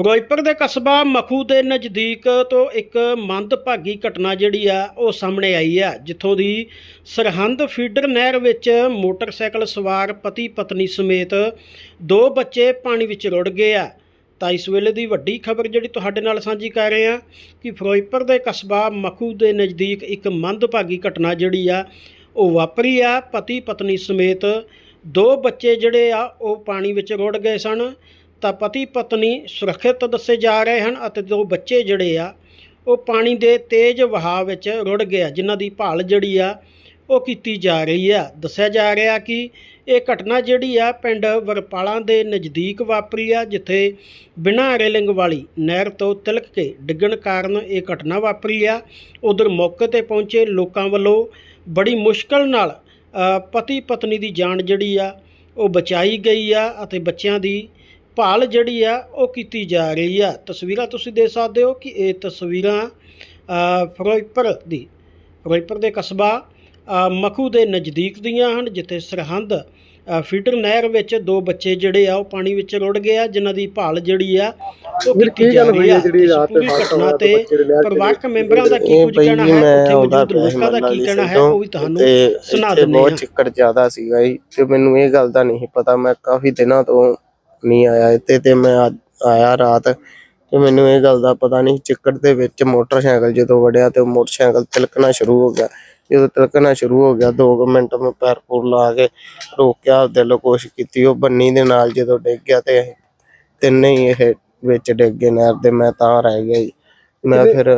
ਫਿਰੋਜ਼ਪੁਰ ਦੇ ਕਸਬਾ ਮਖੂ ਦੇ ਨਜ਼ਦੀਕ ਤੋਂ ਇੱਕ ਮੰਦਭਾਗੀ ਘਟਨਾ ਜਿਹੜੀ ਆ, ਉਹ ਸਾਹਮਣੇ ਆਈ ਆ, ਜਿੱਥੋਂ ਦੀ ਸਰਹੰਦ ਫੀਡਰ ਨਹਿਰ ਵਿੱਚ ਮੋਟਰਸਾਈਕਲ ਸਵਾਰ ਪਤੀ ਪਤਨੀ ਸਮੇਤ ਦੋ ਬੱਚੇ ਪਾਣੀ ਵਿੱਚ ਰੁੜ ਗਏ ਆ। ਤਾਂ ਇਸ ਵੇਲੇ ਦੀ ਵੱਡੀ ਖਬਰ ਜਿਹੜੀ ਤੁਹਾਡੇ ਨਾਲ ਸਾਂਝੀ ਕਰ ਰਹੇ ਆ ਕਿ ਫਿਰੋਜ਼ਪੁਰ ਦੇ ਕਸਬਾ ਮਖੂ ਦੇ ਨਜ਼ਦੀਕ ਇੱਕ ਮੰਦਭਾਗੀ ਘਟਨਾ ਜਿਹੜੀ ਆ, ਉਹ ਵਾਪਰੀ ਆ। ਪਤੀ ਪਤਨੀ ਸਮੇਤ ਦੋ ਬੱਚੇ ਜਿਹੜੇ ਆ, ਉਹ ਪਾਣੀ ਵਿੱਚ ਰੁੜ ਗਏ ਸਨ। ਤਾਂ ਪਤੀ ਪਤਨੀ ਸੁਰੱਖਿਅਤ ਦੱਸੇ ਜਾ ਰਹੇ ਹਨ ਅਤੇ ਦੋ ਬੱਚੇ ਜਿਹੜੇ ਆ, ਉਹ ਪਾਣੀ ਦੇ ਤੇਜ਼ ਵਹਾਅ ਵਿੱਚ ਰੁੜ ਗਏ ਆ, ਜਿਨ੍ਹਾਂ ਦੀ ਭਾਲ ਜਿਹੜੀ ਆ, ਉਹ ਕੀਤੀ ਜਾ ਰਹੀ ਆ। ਦੱਸਿਆ ਜਾ ਰਿਹਾ ਕਿ ਇਹ ਘਟਨਾ ਜਿਹੜੀ ਆ, ਪਿੰਡ ਵਰਪਾਲਾਂ ਦੇ ਨਜ਼ਦੀਕ ਵਾਪਰੀ ਆ, ਜਿੱਥੇ ਬਿਨਾਂ ਰੇਲਿੰਗ ਵਾਲੀ ਨਹਿਰ ਤੋਂ ਤਿਲਕ ਕੇ ਡਿੱਗਣ ਕਾਰਨ ਇਹ ਘਟਨਾ ਵਾਪਰੀ ਆ। ਉਧਰ ਮੌਕੇ ਤੇ ਪਹੁੰਚੇ ਲੋਕਾਂ ਵੱਲੋਂ ਬੜੀ ਮੁਸ਼ਕਲ ਨਾਲ ਪਤੀ ਪਤਨੀ ਦੀ ਜਾਨ ਜਿਹੜੀ ਆ, ਉਹ ਬਚਾਈ ਗਈ ਆ ਅਤੇ ਬੱਚਿਆਂ ਦੀ ਭਾਲ ਜਿਹੜੀ ਆ ਉਹ ਕੀਤੀ ਜਾ ਰਹੀ ਆ। ਤਸਵੀਰਾਂ ਤੁਸੀਂ ਦੇਖ ਸਕਦੇ ਹੋ ਕਿ ਇਹ ਤਸਵੀਰਾਂ ਅ, ਫਿਰੋਜ਼ਪੁਰ ਦੀ ਫਿਰੋਜ਼ਪੁਰ ਦੇ ਕਸਬਾ ਮਖੂ ਦੇ ਨਜ਼ਦੀਕ ਦੀਆਂ ਹਨ ਜਿੱਥੇ ਸਰਹੰਦ ਫੀਡਰ ਨਹਿਰ ਵਿੱਚ ਦੋ ਬੱਚੇ ਜਿਹੜੇ ਆ ਉਹ ਪਾਣੀ ਵਿੱਚ ਰੁੜ ਗਏ ਆ ਜਿਨ੍ਹਾਂ ਦੀ ਭਾਲ ਜਿਹੜੀ ਆ ਉਹ ਕੀਤੀ ਕੀ ਜਾ ਗੱਲ ਰਹੀ ਆ। ਜਿਹੜੀ ਰਾਤ ਹਾਦਸਾ ਘਟਨਾ ਤੇ ਦੇ ਪਰਿਵਾਰਕ? ਮੈਂਬਰਾਂ ਦਾ ਕੀ ਕੁਝ ਕਹਿਣਾ ਹੈ? ਮੈਂ ਉੱਥੇ ਆਉਂਦਾ ਮੌਜੂਦ ਲੋਕਾਂ ਦਾ ਕੀ ਦੀ ਕਹਿਣਾ ਹੈ? ਉਹ ਵੀ ਤੁਹਾਨੂੰ ਸੁਣਾ ਦਿੰਦੇ ਬਹੁਤ ਹਾਂ। ਚਿੱਕੜ ਜ਼ਿਆਦਾ ਸੀਗਾ ਜੀ। ਤੇ ਮੈਨੂੰ ਇਹ ਗੱਲ ਦਾ ਨਹੀਂ ਪਤਾ ਮੈਂ ਕਾਫੀ ਦਿਨਾਂ ਤੋਂ ਨਹੀਂ ਆਇਆ ਇੱਥੇ ਤੇ ਮੈਂ ਅੱਜ ਆਇਆ ਰਾਤ ਤੇ ਮੈਨੂੰ ਇਹ ਗੱਲ ਦਾ ਪਤਾ ਨਹੀਂ ਚਿੱਕੜ ਦੇ ਵਿੱਚ ਮੋਟਰਸਾਈਕਲ ਜਦੋਂ ਵੜਿਆ ਤੇ ਮੋਟਰਸਾਈਕਲ ਤਿਲਕਣਾ ਸ਼ੁਰੂ ਹੋ ਗਿਆ। ਜਦੋਂ ਤਿਲਕਣਾ ਸ਼ੁਰੂ ਹੋ ਗਿਆ 2 ਮਿੰਟ ਮੈਂ ਪੈਰ ਪੂਰ ਲਾ ਕੇ ਰੋਕਿਆ ਦਿਲੋਂ ਕੋਸ਼ਿਸ਼ ਕੀਤੀ। ਉਹ ਬੰਨੀ ਦੇ ਨਾਲ ਜਦੋਂ ਡਿੱਗ ਗਿਆ ਤੇ ਇਹ ਤਿੰਨੇ ਹੀ ਇਹ ਵਿੱਚ ਡਿੱਗ ਗਏ ਨਹਿਰ ਦੇ ਮੈਂ ਤਾਂ ਰਹਿ ਗਿਆ ਜੀ। ਮੈਂ ਫਿਰ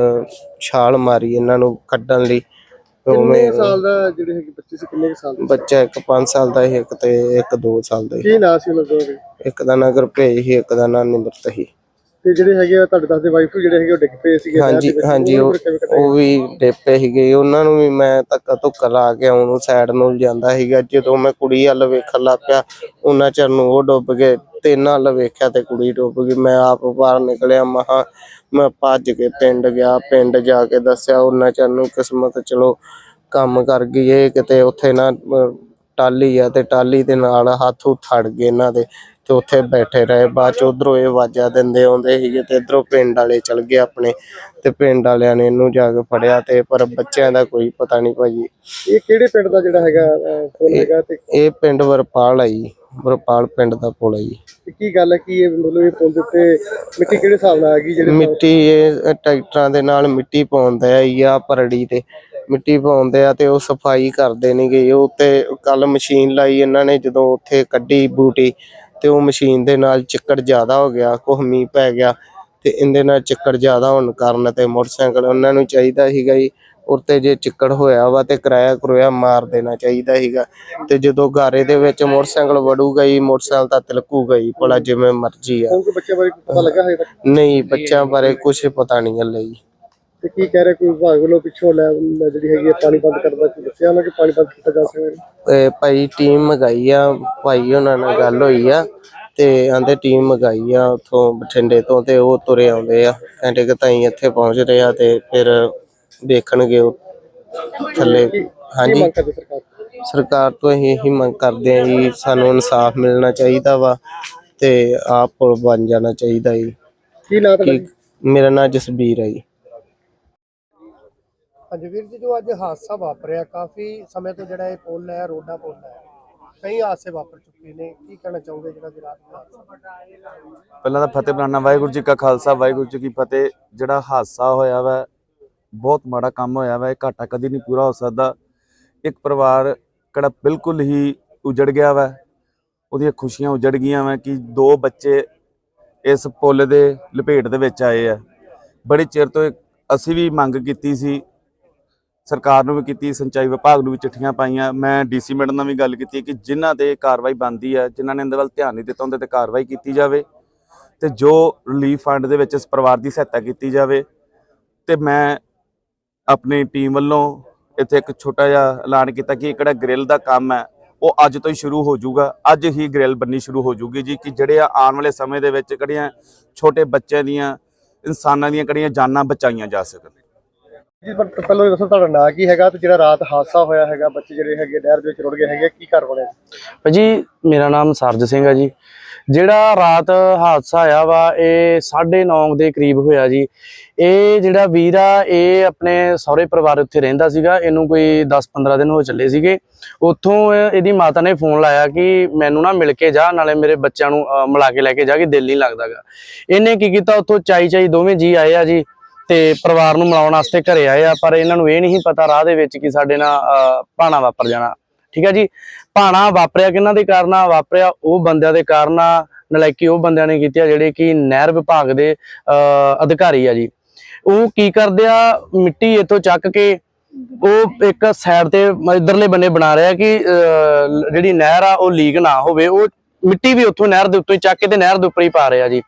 ਛਾਲ ਮਾਰੀ ਇਹਨਾਂ ਨੂੰ ਕੱਢਣ ਲਈ। ਕਿੰਨੇ ਸਾਲ ਦਾ ਜਿਹੜੇ ਹੈਗੇ ਬੱਚੇ ਸੀ ਕਿੰਨੇ ਕੁ ਸਾਲ ਦੇ ਬੱਚਾ ਇੱਕ 5 ਸਾਲ ਦਾ ਸੀ ਇੱਕ ਤੇ ਇੱਕ 2 ਸਾਲ ਦਾ ਸੀ। ਕੀ ਨਾਂ ਸੀ ਉਹਨਾਂ ਦੋਵਾਂ ਦੇ? ਇੱਕ ਦਾ ਨਾਂ ਗੁਰਭੇਜ ਸੀ ਇੱਕ ਦਾ ਨਾਂ ਨਿਮਰਤ ਸੀ। ਤੇ ਜਿਹੜੇ ਹੈਗੇ ਆ ਤੁਹਾਡੇ ਦੱਸਦੇ ਵਾਈਫ ਜਿਹੜੇ ਹੈਗੇ ਉਹ ਡਿੱਗ ਪਏ ਸੀਗੇ ਨਹਿਰ ਹਾਂਜੀ ਵਿੱਚ, ਹਾਂਜੀ ਉਹਨਾਂ ਉਹ ਨੂੰ ਕਿਵੇਂ ਕੱਢਿਆ? ਉਹ ਵੀ ਡੇਪੇ ਸੀਗੇ। ਉਹਨਾਂ ਨੂੰ ਵੀ ਮੈਂ ਧੱਕਾ ਧੁੱਕਾ ਲਾ ਕੇ ਉਹਨੂੰ ਸਾਈਡ ਨੂੰ ਜਾਂਦਾ ਸੀਗਾ। ਜਦੋਂ ਮੈਂ ਕੁੜੀ ਵੱਲ ਵੇਖਣ ਲੱਗ ਪਿਆ ਉਹਨਾਂ ਚਿਰ ਨੂੰ ਉਹ ਡੁੱਬ ਗਏ। ਤੇ ਇਹਨਾਂ ਵੱਲ ਵੇਖਿਆ ਤੇ ਕੁੜੀ ਡੁੱਬ ਗਈ। ਮੈਂ ਆਪ ਬਾਹਰ ਨਿਕਲਿਆ ਮਹਾ ਮੈਂ ਭੱਜ ਕੇ ਪਿੰਡ ਗਿਆ। ਪਿੰਡ ਜਾ ਕੇ ਦੱਸਿਆ ਉਹਨਾਂ ਚਿਰ ਨੂੰ ਕਿਸਮਤ ਚਲੋ ਕੰਮ ਕਰ ਗਈ ਇਹ ਕਿਤੇ ਉੱਥੇ ਨਾ ਅਹ, ਟਾਲੀ ਆ ਤੇ ਟਾਲੀ ਦੇ ਨਾਲ ਹੱਥ ਉਥੜ ਗਏ ਇਹਨਾਂ ਦੇ। ਤੇ ਉੱਥੇ ਬੈਠੇ ਰਹੇ ਬਾਅਦ ਚ ਉਧਰੋਂ ਇਹ ਆਵਾਜ਼ਾਂ ਦਿੰਦੇ ਆਉਂਦੇ ਸੀਗੇ ਤੇ ਇਧਰੋਂ ਪਿੰਡ ਵਾਲੇ ਚਲ ਗਏ ਆਪਣੇ ਤੇ ਪਿੰਡ ਵਾਲਿਆਂ ਨੇ ਇਹਨੂੰ ਜਾ ਕੇ ਫੜਿਆ ਤੇ ਪਰ ਬੱਚਿਆਂ ਦਾ ਕੋਈ ਪਤਾ ਨਹੀਂ ਭਾਜੀ। ਇਹ ਕਿਹੜੇ ਪਿੰਡ ਦਾ ਜਿਹੜਾ ਹੈਗਾ ਅਹ, ਪੁੱਲ ਹੈਗਾ ਤੇ ਇਹ ਪਿੰਡ ਵਰਪਾਲ ਆ ਜੀ ਵਰਪਾਲ ਪਿੰਡ ਦਾ ਪੁਲ ਆ ਜੀ। ਤੇ ਕੀ ਗੱਲ ਹੈ ਕਿ ਇਹ ਮਤਲਬ ਇਹ ਪੁੱਲ ਦੇ ਉੱਤੇ ਮਿੱਟੀ ਕਿਹੜੇ ਹਿਸਾਬ ਨਾਲ ਆ ਗਈ ਜਿਹੜੇ ਮਿੱਟੀ ਇਹ ਟਰੈਕਟਰਾਂ ਦੇ ਨਾਲ ਮਿੱਟੀ ਪਾਉਂਦੇ ਆ ਜੀ ਆ ਪਰੜੀ ਤੇ। ਮਿੱਟੀ ਪਾਉਂਦੇ ਆ ਤੇ ਉਹ ਸਫ਼ਾਈ ਕਰਦੇ ਨੇਗੇ ਉਹ ਉੱਤੇ ਕੱਲ ਮਸ਼ੀਨ ਲਾਈ ਇਹਨਾਂ ਨੇ ਜਦੋਂ ਉੱਥੇ ਕੱਢੀ ਬੂਟੀ ਤੇ ਉਹ ਮਸ਼ੀਨ ਦੇ ਨਾਲ ਚਿੱਕੜ ਜ਼ਿਆਦਾ ਹੋ ਗਿਆ ਕੁਛ ਮੀਂਹ ਪੈ ਗਿਆ ਤੇ ਇਹਦੇ ਨਾਲ ਚਿੱਕੜ ਜ਼ਿਆਦਾ ਹੋਣ ਕਾਰਨ ਤੇ ਮੋਟਰਸਾਈਕਲ ਉਹਨਾਂ ਨੂੰ ਚਾਹੀਦਾ ਸੀਗਾ ਜੀ ਉੱਤੇ ਜੇ ਚਿੱਕੜ ਹੋਇਆ ਵਾ ਤੇ ਕਿਰਾਇਆ ਕਰੋਇਆ ਮਾਰ ਦੇਣਾ ਚਾਹੀਦਾ ਸੀਗਾ ਤੇ ਜਦੋਂ ਗਾਰੇ ਦੇ ਵਿੱਚ ਮੋਟਰਸਾਈਕਲ ਵੜੂਗਾ ਜੀ ਮੋਟਰਸਾਈਕਲ ਤਾਂ ਤਿਲਕੂਗਾ ਜੀ ਭਲਾ ਜਿਵੇਂ ਮਰਜ਼ੀ ਆ। ਹੁਣ ਕੋਈ ਬੱਚੇ ਬਾਰੇ ਕੋਈ ਪਤਾ ਲੱਗਾ ਹੈ ਨਹੀਂ ਬੱਚਿਆਂ ਬਾਰੇ ਕੁਝ ਪਤਾ ਨਹੀਂ ਹਲੇ ਜੀ। ਤੇ ਕੀ ਕਹਿ ਰਹੇ ਕੋਈ ਵਿਭਾਗ ਵੱਲੋਂ ਪਿੱਛੋਂ ਲੈ ਜਿਹੜੀ ਹੈਗੀ ਹੈ ਪਾਣੀ ਬੰਦ ਕਰਦਾ ਕੋਈ ਦੱਸਿਆ ਉਹਨਾਂ ਕਿ ਪਾਣੀ ਬੰਦ ਕੀਤਾ ਜਾ ਸਕਦਾ ਇਹ ਭਾਈ ਟੀਮ ਮੰਗਾਈ ਆ ਭਾਈ ਉਹਨਾਂ ਨਾਲ ਗੱਲ ਹੋਈ ਆ ਤੇ ਆਂਦੇ ਟੀਮ ਮੰਗਾਈ ਆ ਉਥੋਂ ਬਠਿੰਡੇ ਤੋਂ ਤੇ ਉਹ ਤੁਰੇ ਆਉਂਦੇ ਆ ਘੰਟੇ ਕੁ ਤਾਈਂ ਇੱਥੇ ਪਹੁੰਚ ਰਹੇ ਆ ਤੇ ਫਿਰ ਦੇਖਣਗੇ ਉਹ ਥੱਲੇ। ਕੀ ਹਾਂਜੀ ਮੰਗ ਕਰਦੇ ਸਰਕਾਰ ਤੋਂ? ਸਰਕਾਰ ਤੋਂ ਅਸੀਂ ਇਹੀ ਮੰਗ ਕਰਦੇ ਆ ਜੀ ਸਾਨੂੰ ਇਨਸਾਫ ਮਿਲਣਾ ਚਾਹੀਦਾ ਵਾ ਤੇ ਆਪ ਪੁਲ ਬਣ ਜਾਣਾ ਚਾਹੀਦਾ ਜੀ। ਕੀ ਨਾਂ ਤੁਹਾਡਾ ਕਿ ਮੇਰਾ ਨਾਮ ਜਸਬੀਰ ਹੈ ਜੀ। ਹਾਂਜੀ ਵੀਰ ਜੀ, ਜੋ ਅੱਜ ਹਾਦਸਾ ਵਾਪਰਿਆ, ਕਾਫੀ ਸਮੇਂ ਤੋਂ ਜਿਹੜਾ ਇਹ ਪੁੱਲ ਹੈ, ਰੋਡਾ ਪੁੱਲ ਹੈ, ਕਈ ਹਾਦਸੇ ਵਾਪਰ ਚੁੱਕੇ ਨੇ। ਕੀ ਕਹਿਣਾ ਚਾਹੋਗੇ ਜਿਹੜਾ ਕਿ ਦਾ ਹਾਦਸਾ? ਪਹਿਲਾਂ ਤਾਂ ਫਤਿਹ ਬੁਲਾਣਾ, ਵਾਹਿਗੁਰੂ ਜੀ ਕਾ ਖਾਲਸਾ, ਵਾਹਿਗੁਰੂ ਜੀ ਕੀ ਫਤਿਹ। ਜਿਹੜਾ ਹਾਦਸਾ ਹੋਇਆ ਵਾ, ਬਹੁਤ ਮਾੜਾ ਕੰਮ ਹੋਇਆ ਵਾ, ਇਹ ਘਾਟਾ ਕਦੀ ਨਹੀਂ ਪੂਰਾ ਹੋ ਸਕਦਾ। ਇੱਕ ਪਰਿਵਾਰ ਕਿਹੜਾ ਬਿਲਕੁਲ ਹੀ ਉਜੜ ਗਿਆ ਵਾ, ਉਹਦੀਆਂ ਖੁਸ਼ੀਆਂ ਉਜੜ ਗਈਆਂ ਵਾ ਕਿ ਦੋ ਬੱਚੇ ਇਸ ਪੁੱਲ ਦੇ ਲਪੇਟ ਦੇ ਵਿੱਚ ਆਏ ਆ। ਬੜੇ ਚਿਰ ਤੋਂ ਅਸੀਂ ਵੀ ਮੰਗ ਕੀਤੀ ਸੀ ਸਰਕਾਰ ਨੂੰ ਵੀ ਕੀਤੀ, ਸਿੰਚਾਈ ਵਿਭਾਗ ਨੂੰ ਵੀ ਚਿੱਠੀਆਂ ਪਾਈਆਂ। ਮੈਂ ਡੀਸੀ ਮੈਡਮ ਨਾਲ ਵੀ ਗੱਲ ਕੀਤੀ ਕਿ ਜਿਨ੍ਹਾਂ ਤੇ ਕਾਰਵਾਈ ਬੰਦੀ ਹੈ, ਜਿਨ੍ਹਾਂ ਨੇ ਇਹਦੇ ਵੱਲ ਧਿਆਨ ਨਹੀਂ ਦਿੱਤਾ ਉਹਨਾਂ ਤੇ ਕਾਰਵਾਈ ਕੀਤੀ ਜਾਵੇ ਤੇ ਜੋ ਰਿਲੀਫ ਫੰਡ ਦੇ ਵਿੱਚ ਇਸ ਪਰਿਵਾਰ ਦੀ ਸਹਾਇਤਾ ਕੀਤੀ ਜਾਵੇ। ਤੇ ਮੈਂ ਆਪਣੀ ਟੀਮ ਵੱਲੋਂ ਇੱਥੇ ਇੱਕ ਛੋਟਾ ਜਿਹਾ ਐਲਾਨ ਕੀਤਾ ਕਿ ਇਹ ਕਿਹੜਾ ਗ੍ਰਿਲ ਦਾ ਕੰਮ ਹੈ, ਉਹ ਅੱਜ ਤੋਂ ਹੀ ਸ਼ੁਰੂ ਹੋ ਜਾਊਗਾ। ਅੱਜ ਹੀ ਗ੍ਰਿਲ ਬੰਨੀ ਸ਼ੁਰੂ ਹੋ ਜਾਊਗੀ ਜੀ, ਕਿ ਜਿਹੜੇ ਆਉਣ ਵਾਲੇ ਸਮੇਂ ਦੇ ਵਿੱਚ ਕਿਹੜੀਆਂ ਛੋਟੇ ਬੱਚਿਆਂ ਦੀਆਂ, ਇਨਸਾਨਾਂ ਦੀਆਂ ਕਿਹੜੀਆਂ ਜਾਨਾਂ ਬਚਾਈਆਂ ਜਾ ਸਕਣ। ਜੀ, ਪਰ ਪਹਿਲਾਂ ਇਹ ਦੱਸੋ ਤੁਹਾਡਾ ਨਾਂ ਕੀ ਹੈਗਾ ਤੇ ਜਿਹੜਾ ਰਾਤ ਹਾਦਸਾ ਹੋਇਆ ਹੈਗਾ, ਬੱਚੇ ਜਿਹੜੇ ਹੈਗੇ ਨਹਿਰ ਦੇ ਵਿੱਚ ਰੁੜ ਗਏ ਹੈਗੇ, ਕੀ ਘਰ ਬਣਿਆ? ਭਾਜੀ ਮੇਰਾ ਨਾਮ ਸਰਜ ਸਿੰਘ ਹੈ ਜੀ। ਜਿਹੜਾ ਰਾਤ ਹਾਦਸਾ ਆਇਆ ਵਾ, ਇਹ 9:30 ਦੇ ਕਰੀਬ ਹੋਇਆ ਜੀ। ਇਹ ਜਿਹੜਾ ਵੀਰ ਆ, ਇਹ ਆਪਣੇ ਸਹੁਰੇ ਪਰਿਵਾਰ ਉੱਥੇ ਰਹਿੰਦਾ ਸੀਗਾ। ਇਹਨੂੰ ਕੋਈ 10-15 ਦਿਨ ਹੋ ਚੱਲੇ ਸੀਗੇ। ਉੱਥੋਂ ਇਹਦੀ ਮਾਤਾ ਨੇ ਫੋਨ ਲਾਇਆ ਕਿ ਮੈਨੂੰ ਨਾ ਮਿਲ ਕੇ ਜਾ, ਨਾਲੇ ਮੇਰੇ ਬੱਚਿਆਂ ਨੂੰ ਮਿਲਾ ਕੇ ਲੈ ਕੇ ਜਾ, ਕੇ ਦਿਲ ਨਹੀਂ ਲੱਗਦਾਗਾ ਇਹਨੇ ਕੀ ਕੀਤਾ, ਉੱਥੋਂ ਚਾਈ ਚਾਈ ਦੋਵੇਂ ਜੀ ਆਏ ਆ ਜੀ। ਤੇ ਪਰਿਵਾਰ ਨੂੰ ਮਿਲਾਉਣ ਵਾਸਤੇ ਘਰੇ ਆਏ ਆ ਪਰ ਇਹਨਾਂ ਨੂੰ ਇਹ ਨਹੀਂ ਪਤਾ ਰਾਹ ਦੇ ਵਿੱਚ ਕਿ ਸਾਡੇ ਨਾਲ ਅਹ, ਭਾਣਾ ਵਾਪਰ ਜਾਣਾ। ਠੀਕ ਹੈ ਜੀ? ਭਾਣਾ ਵਾਪਰਿਆ ਕਿਹਨਾਂ ਦੇ ਕਾਰਨ ਆ? ਵਾਪਰਿਆ ਉਹ ਬੰਦਿਆਂ ਦੇ ਕਾਰਨ ਆ ਨਲਾਇਕੀ ਉਹ ਬੰਦਿਆਂ ਨੇ ਕੀਤੀ ਆ ਜਿਹੜੇ ਕਿ ਨਹਿਰ ਵਿਭਾਗ ਦੇ ਅਹ, ਅਧਿਕਾਰੀ ਆ ਜੀ। ਉਹ ਕੀ ਕਰਦੇ ਆ? ਮਿੱਟੀ ਇੱਥੋਂ ਚੱਕ ਕੇ ਉਹ ਇੱਕ ਸਾਈਡ ਤੇ ਇਧਰਲੇ ਬੰਨੇ ਬਣਾ ਰਿਹਾ ਕਿ ਅਹ, ਜਿਹੜੀ ਨਹਿਰ ਆ ਉਹ ਲੀਕ ਨਾ ਹੋਵੇ। ਉਹ ਮਿੱਟੀ ਵੀ ਉੱਥੋਂ ਨਹਿਰ ਦੇ ਉੱਤੋਂ ਹੀ ਚੱਕ ਕੇ ਤੇ ਨਹਿਰ ਦੇ ਉੱਪਰ ਹੀ ਪਾ ਰਿਹਾ ਜੀ।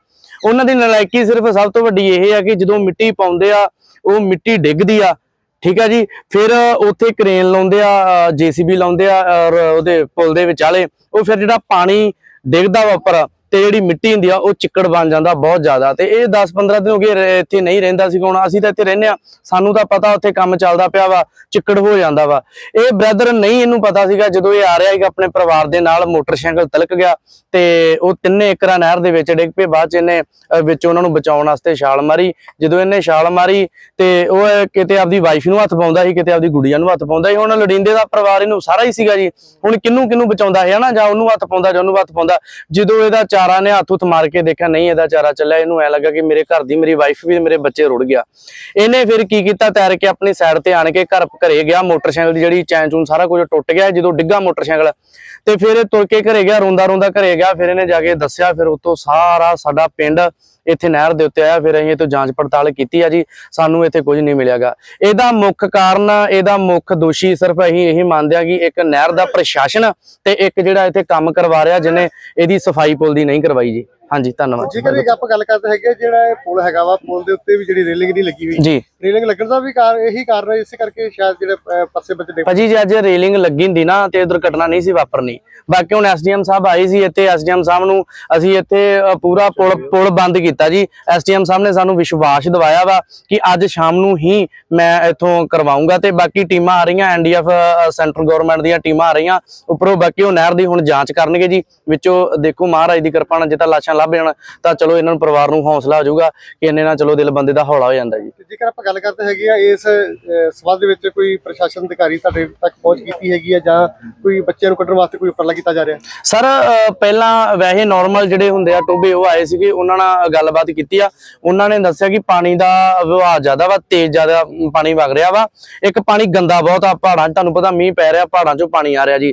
ਉਹਨਾਂ ਦੀ ਨਲਾਇਕੀ ਸਿਰਫ ਸਭ ਤੋਂ ਵੱਡੀ ਇਹ ਆ ਕਿ ਜਦੋਂ ਮਿੱਟੀ ਪਾਉਂਦੇ ਆ, ਉਹ ਮਿੱਟੀ ਡਿੱਗਦੀ ਆ, ਠੀਕ ਆ ਜੀ? ਫਿਰ ਉੱਥੇ ਕ੍ਰੇਨ ਲਾਉਂਦੇ ਆ ਜੀਸੀਬੀ ਲਾਉਂਦੇ ਆ, ਔਰ ਉਹਦੇ ਪੁਲ ਦੇ ਵਿਚਾਲੇ, ਉਹ ਫਿਰ ਜਿਹੜਾ ਪਾਣੀ ਡਿੱਗਦਾ ਵਾ ਉੱਪਰ ਤੇ ਜਿਹੜੀ ਮਿੱਟੀ ਹੁੰਦੀ ਆ, ਉਹ ਚਿੱਕੜ ਬਣ ਜਾਂਦਾ ਬਹੁਤ ਜ਼ਿਆਦਾ। ਤੇ ਇਹ 10-15 ਦਿਨ ਹੋ ਗਏ ਇੱਥੇ ਨਹੀਂ ਰਹਿੰਦਾ ਸੀ ਹੁਣ ਅਸੀਂ ਤਾਂ ਇੱਥੇ ਰਹਿੰਦੇ ਆ ਸਾਨੂੰ ਤਾਂ ਪਤਾ ਉੱਥੇ ਕੰਮ ਚੱਲਦਾ ਪਿਆ ਵਾ, ਚਿੱਕੜ ਹੋ ਜਾਂਦਾ ਵਾ। ਇਹ ਬ੍ਰਦਰ ਨਹੀਂ ਇਹਨੂੰ ਪਤਾ ਸੀਗਾ, ਜਦੋਂ ਇਹ ਆ ਰਿਹਾ ਸੀਗਾ ਆਪਣੇ ਪਰਿਵਾਰ ਦੇ ਨਾਲ, ਮੋਟਰਸਾਈਕਲ ਤਲਕ ਗਿਆ। ਤੇ ਉਹ ਤਿੰਨੇ ਏਕੜਾ ਨਹਿਰ ਦੇ ਵਿੱਚ ਡਿੱਗ ਪਏ। ਬਾਅਦ ਚ ਇਹਨੇ ਵਿੱਚ ਉਹਨਾਂ ਨੂੰ ਬਚਾਉਣ ਵਾਸਤੇ ਛਾਲ ਮਾਰੀ। ਜਦੋਂ ਇਹਨੇ ਛਾਲ ਮਾਰੀ, ਤੇ ਉਹ ਕਿਤੇ ਆਪਦੀ ਵਾਈਫ ਨੂੰ ਹੱਥ ਪਾਉਂਦਾ ਸੀ, ਕਿਤੇ ਆਪਦੀ ਗੁੜੀਆ ਨੂੰ ਹੱਥ ਪਾਉਂਦਾ ਸੀ। ਹੁਣ ਲੜਿੰਦੇ ਦਾ ਪਰਿਵਾਰ ਇਹਨੂੰ ਸਾਰਾ ਹੀ ਸੀਗਾ ਜੀ। ਹੁਣ ਕਿੰਨੂੰ ਕਿੰਨੂੰ ਬਚਾਉਂਦਾ ਹੈ ਨਾ ਜਾਂ ਉਹਨੂੰ ਹੱਥ ਪਾਉਂਦਾ ਜਾਂ ਉਹਨੂੰ ਹੱਥ ਪਾਉਂਦਾ। ਜਦੋਂ ਇਹਦਾ ਚਾਰਾ ਨੇ ਹੱਥ ਉੱਤ ਮਾਰ ਕੇ ਦੇਖਿਆ, ਨਹੀਂ ਇਹਦਾ ਚਾਰਾ ਚੱਲਿਆ। ਇਹਨੂੰ ਐ ਲੱਗਾ ਕਿ ਮੇਰੇ ਘਰ ਦੀ ਮੇਰੀ ਵਾਈਫ ਵੀ ਮੇਰੇ ਬੱਚੇ ਰੁੜ ਗਿਆ। ਇਹਨੇ ਫਿਰ ਕੀ ਕੀਤਾ? ਤੈਰ ਕੇ ਆਪਣੀ ਸਾਈਡ ਤੇ ਆਣ ਕੇ ਘਰ, ਘਰੇ ਗਿਆ। ਮੋਟਰਸਾਈਕਲ ਦੀ ਜਿਹੜੀ ਚੈਨ ਚੂਨ ਸਾਰਾ ਕੁਝ ਟੁੱਟ ਗਿਆ, ਜਦੋਂ ਡਿੱਗਾ ਮੋਟਰਸਾਈਕਲ। ਤੇ ਫਿਰ ਇਹ ਤੁਰ ਕੇ ਘਰੇ ਗਿਆ ਰੋਂਦਾ ਰੋਂਦਾ ਘਰੇ ਗਿਆ। ਫਿਰ ਇਹਨੇ ਜਾ ਕੇ ਦੱਸਿਆ, ਫਿਰ ਉਤੋਂ ਸਾਰਾ ਸਾਡਾ ਪਿੰਡ ਇੱਥੇ ਨਹਿਰ ਦੇ ਉੱਤੇ ਆਇਆ, ਫਿਰ ਅਸੀਂ ਇਹ ਤੋਂ ਜਾਂਚ ਪੜਤਾਲ ਕੀਤੀ ਆ ਜੀ, ਸਾਨੂੰ ਇੱਥੇ ਕੁਝ ਨਹੀਂ ਮਿਲਿਆਗਾ। ਇਹਦਾ ਮੁੱਖ ਕਾਰਨ, ਇਹਦਾ ਮੁੱਖ ਦੋਸ਼ੀ ਸਿਰਫ ਅਸੀਂ ਇਹੀ ਮੰਨਦੇ ਆ ਕਿ ਇੱਕ ਨਹਿਰ ਦਾ ਪ੍ਰਸ਼ਾਸਨ ਤੇ ਇੱਕ ਜਿਹੜਾ ਇੱਥੇ ਕੰਮ ਕਰਵਾ ਰਿਹਾ, ਜਿਹਨੇ ਇਹਦੀ ਸਫ਼ਾਈ ਪੁਲ ਦੀ ਨਹੀਂ ਕਰਵਾਈ ਜੀ। ਹਾਂਜੀ ਧੰਨਵਾਦ। ਜੇਕਰ ਇੱਕ ਆਪਾਂ ਗੱਲ ਕਰਦੇ ਹੈਗੇ ਜਿਹੜਾ ਇਹ ਪੁਲ ਹੈਗਾ ਵਾ ਪੁਲ ਦੇ ਉੱਤੇ ਵੀ ਜਿਹੜੀ ਰੇਲਿੰਗ ਨਹੀਂ ਲੱਗੀ ਹੋਈ। ਜੀ। ਰੇਲਿੰਗ ਲੱਗਣ ਦਾ ਵੀ ਕਾਰ ਇਹੀ ਕਾਰਨ ਹੈ ਇਸੇ ਕਰਕੇ ਸ਼ਾਇਦ ਜਿਹੜੇ ਪਾਸੇ ਵਿੱਚ ਡਿੱਗ ਭਾਜੀ ਜੇ ਅੱਜ ਰੇਲਿੰਗ ਲੱਗੀ ਹੁੰਦੀ ਨਾ ਤੇ ਇਹ ਦੁਰਘਟਨਾ ਨਹੀਂ ਸੀ ਵਾਪਰਨੀ। ਬਾਕੀ ਹੁਣ ਐਸਡੀਐਮ ਸਾਹਿਬ ਆਏ ਸੀ ਇੱਥੇ ਐਸਡੀਐਮ ਸਾਹਿਬ ਨੂੰ ਅਸੀਂ ਇੱਥੇ ਪੂਰਾ ਪੁਲ ਪੁਲ ਬੰਦ ਕੀਤਾ ਜੀ। ਐਸਡੀਐਮ ਸਾਹਿਬ ਨੇ ਸਾਨੂੰ ਵਿਸ਼ਵਾਸ ਦਿਵਾਇਆ ਵਾ ਕਿ ਅੱਜ ਸ਼ਾਮ ਨੂੰ ਹੀ ਮੈਂ ਇੱਥੋਂ ਕਰਵਾਉਂਗਾ ਤੇ ਬਾਕੀ ਟੀਮਾਂ ਆ ਰਹੀਆਂ ਐਨਡੀਐਫ ਸੈਂਟਰ ਗਵਰਨਮੈਂਟ ਦੀਆਂ ਟੀਮਾਂ ਆ ਰਹੀਆਂ। ਉੱਪਰੋਂ ਬਾਕੀ ਉਹ ਨਹਿਰ ਦੀ ਹੁਣ ਜਾਂਚ ਕਰਨਗੇ ਜੀ। ਵਿੱਚੋਂ ਦੇਖੋ ਮਹਾਰਾਜ ਦੀ ਕਿਰਪਾ ਨਾਲ ਜੇ ਤਾਂ ਲਾਸ਼ਾਂ ਲੱਭ ਜਾਣ ਤਾਂ ਚਲੋ ਇਹਨਾਂ ਨੂੰ ਪਰਿਵਾਰ ਨੂੰ ਹੌਸਲਾ ਹੋ ਜਾਊਗਾ ਕਿ ਇੰਨੇ ਨਾਲ ਚਲੋ ਦਿਲ ਬੰਦੇ ਦਾ ਹੌਲਾ ਹੋ ਜਾਂਦਾ ਜੀ। ਜੇਕਰ ਆਪਾਂ ਗੱਲ ਕਰਦੇ ਹੈਗੇ ਆ ਇਸ ਅਹ, ਸੰਬੰਧ ਵਿੱਚ ਕੋਈ ਪ੍ਰਸ਼ਾਸਨ ਅਧਿਕਾਰੀ ਤੁਹਾਡੇ ਤੱਕ ਪਹੁੰਚ ਕੀਤੀ ਹੈਗੀ ਆ ਜਾਂ ਕੋਈ ਬੱਚਿਆਂ ਨੂੰ ਕੱਢਣ ਵਾਸਤੇ ਕੋਈ ਉਪਰਲਾ ਕੀਤਾ ਜਾ ਰਿਹਾ? ਸਰ ਪਹਿਲਾਂ ਵੈਸੇ ਨਾਰਮਲ ਜਿਹੜੇ ਹੁੰਦੇ ਆ ਟੋਬੇ ਉਹ ਆਏ ਸੀਗੇ ਉਹਨਾਂ ਨਾਲ ਗੱਲਬਾਤ ਕੀਤੀ ਆ। ਉਹਨਾਂ ਨੇ ਦੱਸਿਆ ਕਿ ਪਾਣੀ ਦਾ ਵਹਾਅ ਜ਼ਿਆਦਾ ਵਾ ਤੇਜ਼ ਜ਼ਿਆਦਾ ਪਾਣੀ ਵਗ ਰਿਹਾ ਵਾ। ਇੱਕ ਪਾਣੀ ਗੰਦਾ ਬਹੁਤ ਆ ਪਹਾੜਾਂ 'ਚ ਤੁਹਾਨੂੰ ਪਤਾ ਮੀਂਹ ਪੈ ਰਿਹਾ ਪਹਾੜਾਂ 'ਚੋਂ ਪਾਣੀ ਆ ਰਿਹਾ ਜੀ।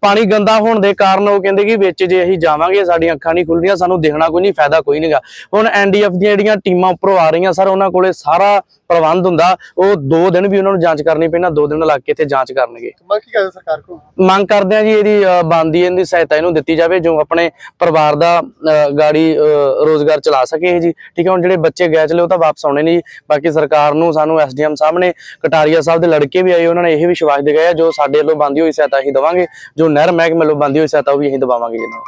ਪਾਣੀ ਗੰਦਾ ਹੋਣ ਦੇ ਕਾਰਨ ਉਹ ਕਹਿੰਦੇ ਕਿ ਵਿੱਚ ਜੇ ਅਸੀਂ ਜਾਵਾਂਗੇ ਸਾਡੀਆਂ ਅੱਖਾਂ ਨਹੀਂ ਖੁੱਲਣੀਆਂ ਸਾਨੂੰ ਦੇਖਣਾ ਕੋਈ ਨਹੀਂ ਫਾਇਦਾ ਕੋਈ ਨਹੀਂਗਾ ਹੁਣ ਐਨਡੀਐਫ ਦੀਆਂ ਜਿਹੜੀਆਂ ਟੀਮਾਂ ਉੱਪਰੋਂ ਆ ਰਹੀਆਂ ਸਰ ਉਹਨਾਂ ਕੋਲੇ ਸਾਰਾ ਪ੍ਰਬੰਧ ਹੁੰਦਾ। ਉਹ ਦੋ ਦਿਨ ਵੀ ਉਹਨਾਂ ਨੂੰ ਜਾਂਚ ਕਰਨੀ ਪੈਣਾ ਦੋ ਦਿਨ ਲੱਗ ਕੇ ਇੱਥੇ ਜਾਂਚ ਕਰਨਗੇ। ਮੰਗ ਕੀ ਕਰਦੇ ਸਰਕਾਰ ਕੋਲ? ਮੰਗ ਕਰਦੇ ਆ ਜੀ ਇਹਦੀ ਅ, ਬਣਦੀ ਇਹਦੀ ਸਹਾਇਤਾ ਇਹਨੂੰ ਦਿੱਤੀ ਜਾਵੇ ਜੋ ਆਪਣੇ ਪਰਿਵਾਰ ਦਾ ਗਾੜੀ ਰੋਜ਼ਗਾਰ ਚਲਾ ਸਕੇ ਜੀ। ਠੀਕ ਹੈ ਹੁਣ ਜਿਹੜੇ ਬੱਚੇ ਗਏ ਚਲੇ ਉਹ ਤਾਂ ਵਾਪਸ ਆਉਣੇ ਨਹੀਂ ਬਾਕੀ ਸਰਕਾਰ ਨੂੰ ਸਾਨੂੰ ਐਸਡੀਐਮ ਸਾਹਿਬ ਨੇ ਕਟਾਰੀਆ ਸਾਹਿਬ ਦੇ ਲੜਕੇ ਵੀ ਆਏ ਉਹਨਾਂ ਨੇ ਇਹ ਵਿਸ਼ਵਾਸ ਦਿਖਾਇਆ ਜੋ ਸਾਡੇ ਵੱਲੋਂ ਬੰਦੀ ਹੋਈ ਸਹਾਇਤਾ ਅਸੀਂ ਦਵਾਂਗੇ। ਜੋ ਨਹਿਰ ਮਹਿਕਮੇ ਵੱਲੋਂ ਬੰਦੀ ਹੋਈ ਸਹਾਇਤਾ ਉਹ ਵੀ ਅਸੀਂ ਦਵਾਵਾਂਗੇ ਜੀ ਇਹਨਾਂ ਨੂੰ।